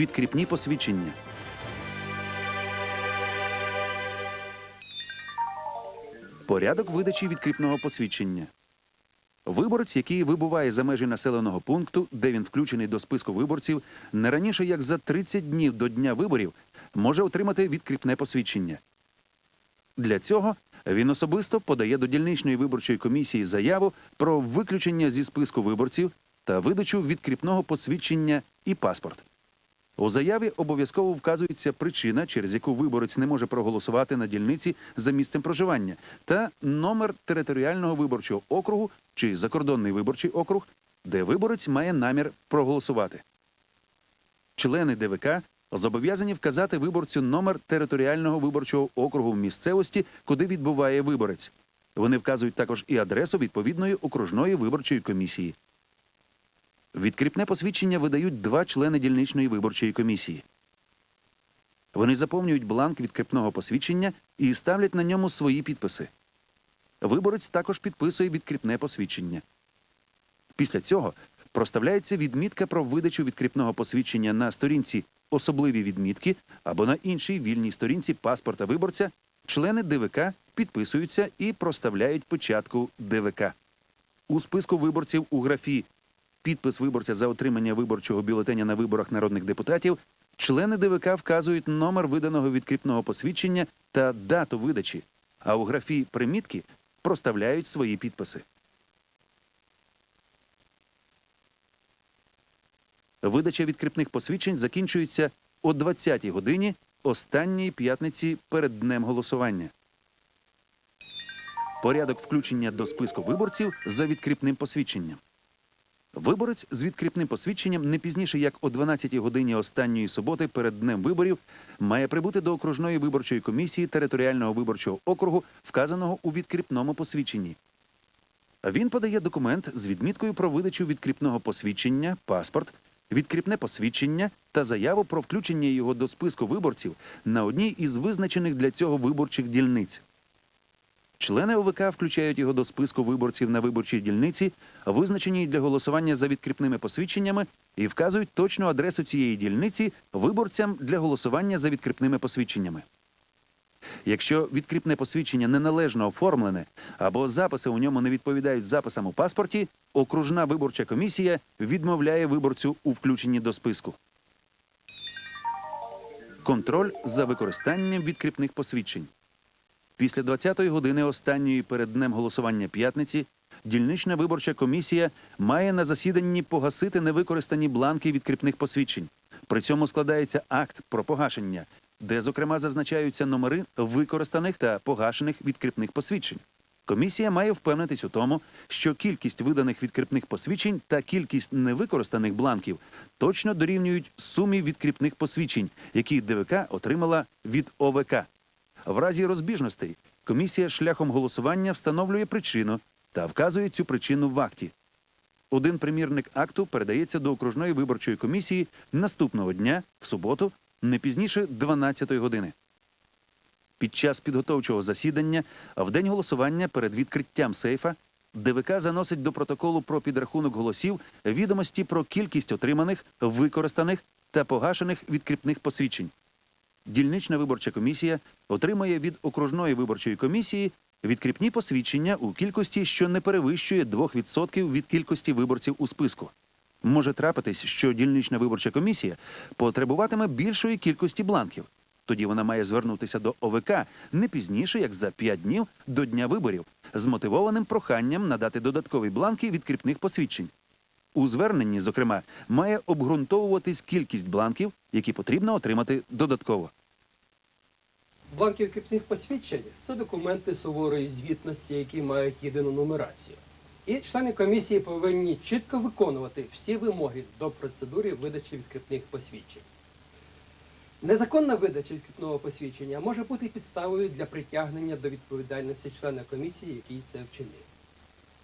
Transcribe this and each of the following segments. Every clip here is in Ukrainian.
Відкріпні посвідчення. Порядок видачі відкріпного посвідчення. Виборець, який вибуває за межі населеного пункту, де він включений до списку виборців, не раніше як за 30 днів до дня виборів, може отримати відкріпне посвідчення. Для цього він особисто подає до дільничної виборчої комісії заяву про виключення зі списку виборців та видачу відкріпного посвідчення і паспорт. У заяві обов'язково вказується причина, через яку виборець не може проголосувати на дільниці за місцем проживання, та номер територіального виборчого округу чи закордонний виборчий округ, де виборець має намір проголосувати. Члени ДВК зобов'язані вказати виборцю номер територіального виборчого округу в місцевості, куди відбуває виборець. Вони вказують також і адресу відповідної окружної виборчої комісії. Відкріпне посвідчення видають два члени дільничної виборчої комісії. Вони заповнюють бланк відкріпного посвідчення і ставлять на ньому свої підписи. Виборець також підписує відкріпне посвідчення. Після цього проставляється відмітка про видачу відкріпного посвідчення на сторінці особливі відмітки або на іншій вільній сторінці паспорта виборця. Члени ДВК підписуються і проставляють початку ДВК. У списку виборців у графі підпис виборця за отримання виборчого бюлетеня на виборах народних депутатів, члени ДВК вказують номер виданого відкріпного посвідчення та дату видачі, а у графі примітки проставляють свої підписи. Видача відкріпних посвідчень закінчується о 20-й годині останньої п'ятниці перед днем голосування. Порядок включення до списку виборців за відкріпним посвідченням. Виборець з відкріпним посвідченням не пізніше як о 12-й годині останньої суботи перед днем виборів має прибути до окружної виборчої комісії територіального виборчого округу, вказаного у відкріпному посвідченні. Він подає документ з відміткою про видачу відкріпного посвідчення, паспорт, відкріпне посвідчення та заяву про включення його до списку виборців на одній із визначених для цього виборчих дільниць. Члени ОВК включають його до списку виборців на виборчій дільниці, визначеній для голосування за відкріпними посвідченнями, і вказують точну адресу цієї дільниці виборцям для голосування за відкріпними посвідченнями. Якщо відкріпне посвідчення неналежно оформлене або записи у ньому не відповідають записам у паспорті, окружна виборча комісія відмовляє виборцю у включенні до списку. Контроль за використанням відкріпних посвідчень. Після 20-ї години останньої перед днем голосування п'ятниці дільнична виборча комісія має на засіданні погасити невикористані бланки відкріпних посвідчень. При цьому складається акт про погашення, де, зокрема, зазначаються номери використаних та погашених відкріпних посвідчень. Комісія має впевнитись у тому, що кількість виданих відкріпних посвідчень та кількість невикористаних бланків точно дорівнюють сумі відкріпних посвідчень, які ДВК отримала від ОВК. В разі розбіжностей комісія шляхом голосування встановлює причину та вказує цю причину в акті. Один примірник акту передається до окружної виборчої комісії наступного дня, в суботу, не пізніше 12-ї години. Під час підготовчого засідання, в день голосування перед відкриттям сейфа, ДВК заносить до протоколу про підрахунок голосів відомості про кількість отриманих, використаних та погашених відкріпних посвідчень. Дільнична виборча комісія отримує від окружної виборчої комісії відкріпні посвідчення у кількості, що не перевищує 2% від кількості виборців у списку. Може трапитись, що дільнична виборча комісія потребуватиме більшої кількості бланків. Тоді вона має звернутися до ОВК не пізніше, як за 5 днів до дня виборів, з мотивованим проханням надати додаткові бланки відкріпних посвідчень. У зверненні, зокрема, має обґрунтовуватись кількість бланків, які потрібно отримати додатково. Бланки відкріпних посвідчень це документи суворої звітності, які мають єдину нумерацію. І члени комісії повинні чітко виконувати всі вимоги до процедури видачі відкріпних посвідчень. Незаконна видача відкріпного посвідчення може бути підставою для притягнення до відповідальності члена комісії, який це вчинив.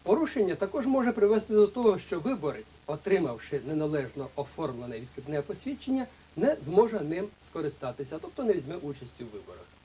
Порушення також може привести до того, що виборець, отримавши неналежно оформлене відкріпне посвідчення, не зможе ним скористатися, тобто не візьме участь у виборах.